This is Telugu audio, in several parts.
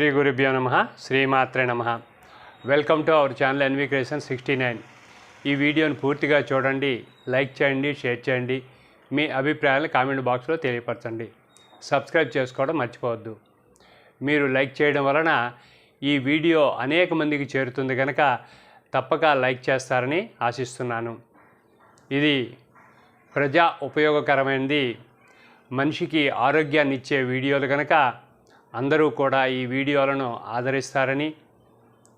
శ్రీ గురుభ్యో నమ శ్రీమాత్రే నమ. Welcome to our channel NV creation sixty nine ఈ వీడియోను పూర్తిగా చూడండి లైక్ చేయండి షేర్ చేయండి మీ అభిప్రాయాలను కామెంట్ బాక్స్లో తెలియపరచండి. సబ్స్క్రైబ్ చేసుకోవడం మర్చిపోవద్దు. మీరు లైక్ చేయడం వలన ఈ వీడియో అనేక మందికి చేరుతుంది కనుక తప్పక లైక్ చేస్తారని ఆశిస్తున్నాను. ఇది ప్రజా ఉపయోగకరమైనది మనిషికి ఆరోగ్యాన్ని ఇచ్చే వీడియోలు కనుక అందరూ కూడా ఈ వీడియోలను ఆదరిస్తారని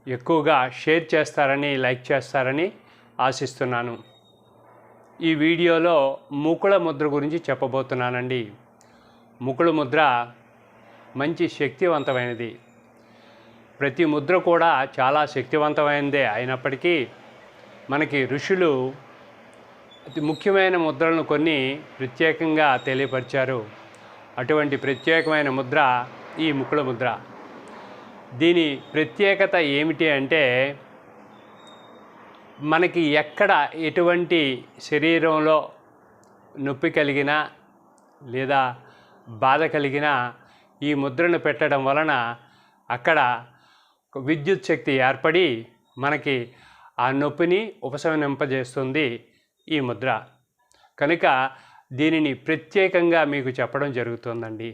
ఎక్కువగా షేర్ చేస్తారని లైక్ చేస్తారని ఆశిస్తున్నాను. ఈ వీడియోలో ముకుళ ముద్ర గురించి చెప్పబోతున్నానండి. ముకుళ ముద్ర మంచి శక్తివంతమైనది. ప్రతి ముద్ర కూడా చాలా శక్తివంతమైనదే అయినప్పటికీ మనకి ఋషులు అతి ముఖ్యమైన ముద్రలను కొన్ని ప్రత్యేకంగా తెలియపరిచారు. అటువంటి ప్రత్యేకమైన ముద్ర ఈ ముక్కుల ముద్ర. దీని ప్రత్యేకత ఏమిటి అంటే మనకి ఎక్కడ ఎటువంటి శరీరంలో నొప్పి కలిగినా లేదా బాధ కలిగినా ఈ ముద్రను పెట్టడం వలన అక్కడ విద్యుత్ శక్తి ఏర్పడి మనకి ఆ నొప్పిని ఉపశమనింపజేస్తుంది ఈ ముద్ర. కనుక దీనిని ప్రత్యేకంగా మీకు చెప్పడం జరుగుతుందండి.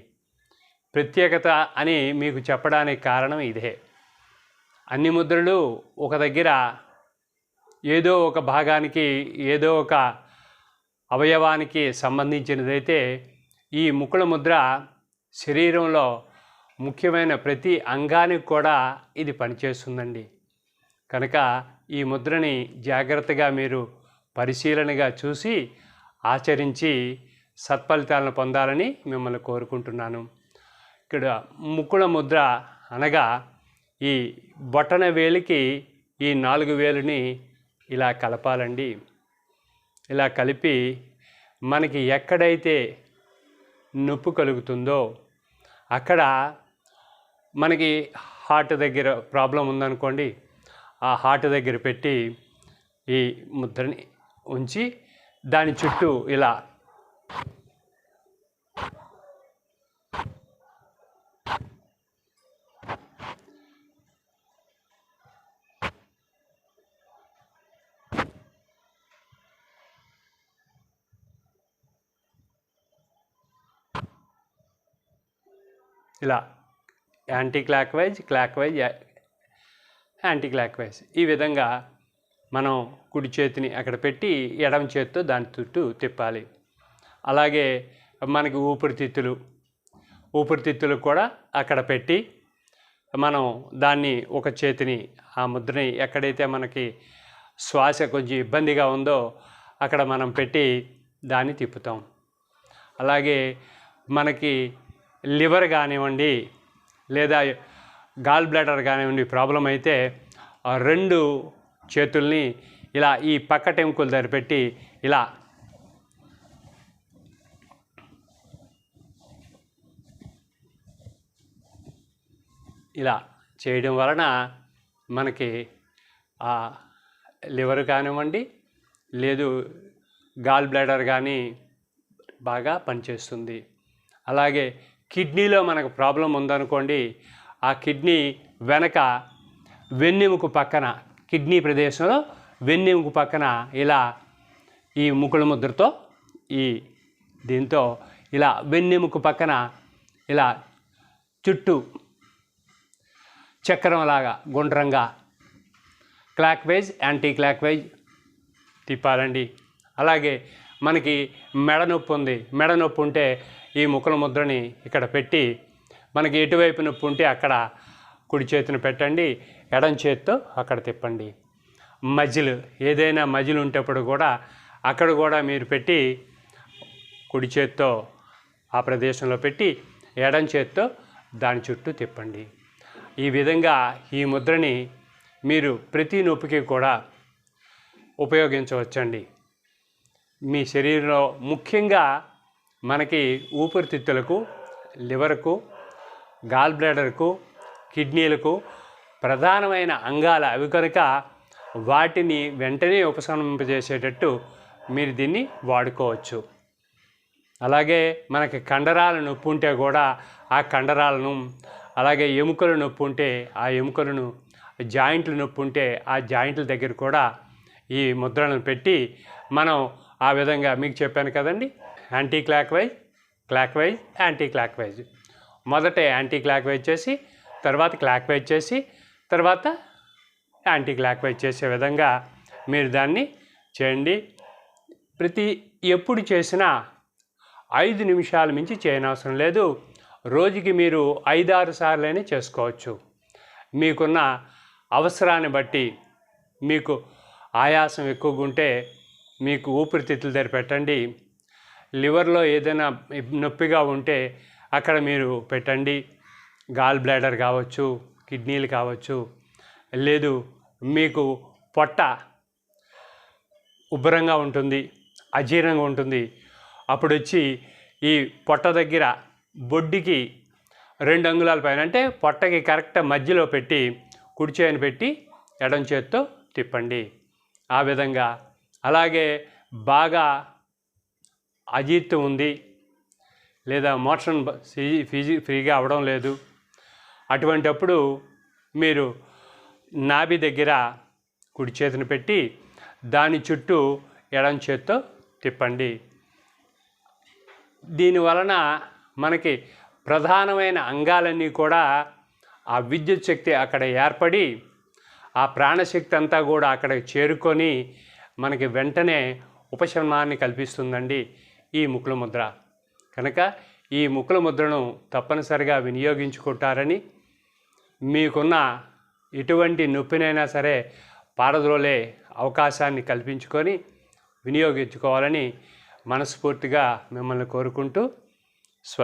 ప్రత్యేకత అని మీకు చెప్పడానికి కారణం ఇదే. అన్ని ముద్రలు ఒక దగ్గర ఏదో ఒక భాగానికి ఏదో ఒక అవయవానికి సంబంధించినదైతే ఈ ముకుళ ముద్ర శరీరంలో ముఖ్యమైన ప్రతి అంగానికి కూడా ఇది పనిచేస్తుందండి. కనుక ఈ ముద్రని జాగ్రత్తగా మీరు పరిశీలనగా చూసి ఆచరించి సత్ఫలితాలను పొందాలని మిమ్మల్ని కోరుకుంటున్నాను. ఇక్కడ ముక్కుల ముద్ర అనగా ఈ బొటన వేలికి ఈ నాలుగు వేలుని ఇలా కలపాలండి. ఇలా కలిపి మనకి ఎక్కడైతే నొప్పి కలుగుతుందో అక్కడ మనకి హార్ట్ దగ్గర ప్రాబ్లం ఉందనుకోండి ఆ హార్ట్ దగ్గర పెట్టి ఈ ముద్రని ఉంచి దాని చుట్టూ ఇలా ఇలా anticlockwise clockwise anticlockwise ఈ విధంగా మనం కుడి చేతిని అక్కడ పెట్టి ఎడమ చేతితో దాని చుట్టూ తిప్పాలి. అలాగే మనకి ఊపిరితిత్తులు ఊపిరితిత్తులు కూడా అక్కడ పెట్టి మనం దాన్ని ఒక చేతిని ఆ ముద్రని ఎక్కడైతే మనకి శ్వాస కొంచెం ఇబ్బందిగా ఉందో అక్కడ మనం పెట్టి దాన్ని తిప్పుతాం. అలాగే మనకి లివర్ కానివ్వండి లేదా గాల్ బ్లాడర్ కానివ్వండి ప్రాబ్లం అయితే ఆ రెండు చేతుల్ని ఇలా ఈ పక్క టెంకుల దగ్గర పెట్టి ఇలా ఇలా చేయడం వలన మనకి ఆ లివర్ కానివ్వండి లేదు గాల్ బ్లాడర్ కానీ బాగా పనిచేస్తుంది. అలాగే కిడ్నీలో మనకు ప్రాబ్లం ఉందనుకోండి ఆ కిడ్నీ వెనక వెన్నెముకు పక్కన కిడ్నీ ప్రదేశంలో వెన్నెముకు పక్కన ఇలా ఈ ముకుళ ముద్రతో ఈ దీంతో ఇలా వెన్నెముకు పక్కన ఇలా చుట్టూ చక్రంలాగా గుండ్రంగా clockwise anticlockwise తిప్పాలండి. అలాగే మనకి మెడ నొప్పి ఉంది. మెడ నొప్పి ఉంటే ఈ ముక్కల ముద్రని ఇక్కడ పెట్టి మనకి ఎటువైపు నొప్పి ఉంటే అక్కడ కుడి చేతిని పెట్టండి ఎడం చేతితో అక్కడ తిప్పండి. మజిల్ ఏదైనా మజిల్ ఉంటేప్పుడు కూడా అక్కడ కూడా మీరు పెట్టి కుడి చేత్తో ఆ ప్రదేశంలో పెట్టి ఎడం చేత్తో దాని చుట్టూ తిప్పండి. ఈ విధంగా ఈ ముద్రని మీరు ప్రతి నొప్పికి కూడా ఉపయోగించవచ్చండి. మీ శరీరంలో ముఖ్యంగా మనకి ఊపిరితిత్తులకు లివర్కు గాల్ బ్లాడర్కు కిడ్నీలకు ప్రధానమైన అంగాల అవి కనుక వాటిని వెంటనే ఉపశమింపజేసేటట్టు మీరు దీన్ని వాడుకోవచ్చు. అలాగే మనకి కండరాల నొప్పి ఉంటే కూడా ఆ కండరాలను అలాగే ఎముకల నొప్పి ఉంటే ఆ ఎముకలను జాయింట్లు నొప్పి ఉంటే ఆ జాయింట్ల దగ్గర కూడా ఈ ముద్రలను పెట్టి మనం ఆ విధంగా మీకు చెప్పాను కదండి? Anticlockwise clockwise anticlockwise మొదట యాంటీ క్లాక్ వైజ్ చేసి తర్వాత క్లాక్ వైజ్ చేసి తర్వాత యాంటీ క్లాక్ వైజ్ చేసే విధంగా మీరు దాన్ని చేయండి. ప్రతి ఎప్పుడు చేసినా ఐదు నిమిషాల మించి చేయనవసరం లేదు. రోజుకి మీరు ఐదారు సార్లైనా చేసుకోవచ్చు. మీకున్న అవసరాన్ని బట్టి మీకు ఆయాసం ఎక్కువగా ఉంటే మీకు ఊపిరితిత్తులు దగ్గర పెట్టండి. లివర్లో ఏదైనా నొప్పిగా ఉంటే అక్కడ మీరు పెట్టండి. గాల్ బ్లాడర్ కావచ్చు కిడ్నీలు కావచ్చు లేదు మీకు పొట్ట ఉబ్బరంగా ఉంటుంది అజీర్ణంగా ఉంటుంది. అప్పుడు వచ్చి ఈ పొట్ట దగ్గర బొడ్డికి రెండు అంగుళాల పైన అంటే పొట్టకి కరెక్ట్ మధ్యలో పెట్టి కుడిచేయని పెట్టి ఎడం చేత్తో తిప్పండి. ఆ విధంగా. అలాగే బాగా అజీర్తి ఉంది లేదా మోషన్ బ- ఫీజీ ఫ్రీగా అవడం లేదు. అటువంటప్పుడు మీరు నాభి దగ్గర కుడి చేతిని పెట్టి దాని చుట్టూ ఎడం చేత్తో తిప్పండి. దీని వలన మనకి ప్రధానమైన అంగాలన్నీ కూడా ఆ విద్యుత్ శక్తి అక్కడ ఏర్పడి ఆ ప్రాణశక్తి అంతా కూడా అక్కడ చేరుకొని మనకి వెంటనే ఉపశమనాన్ని కల్పిస్తుందండి. ఈ ముక్కుల ముద్ర. కనుక ఈ ముక్కుల ముద్రను తప్పనిసరిగా వినియోగించుకుంటారని మీకున్న ఎటువంటి నొప్పినైనా సరే పారద్రోలే అవకాశాన్ని కల్పించుకొని వినియోగించుకోవాలని మనస్ఫూర్తిగా మిమ్మల్ని కోరుకుంటూ స్వ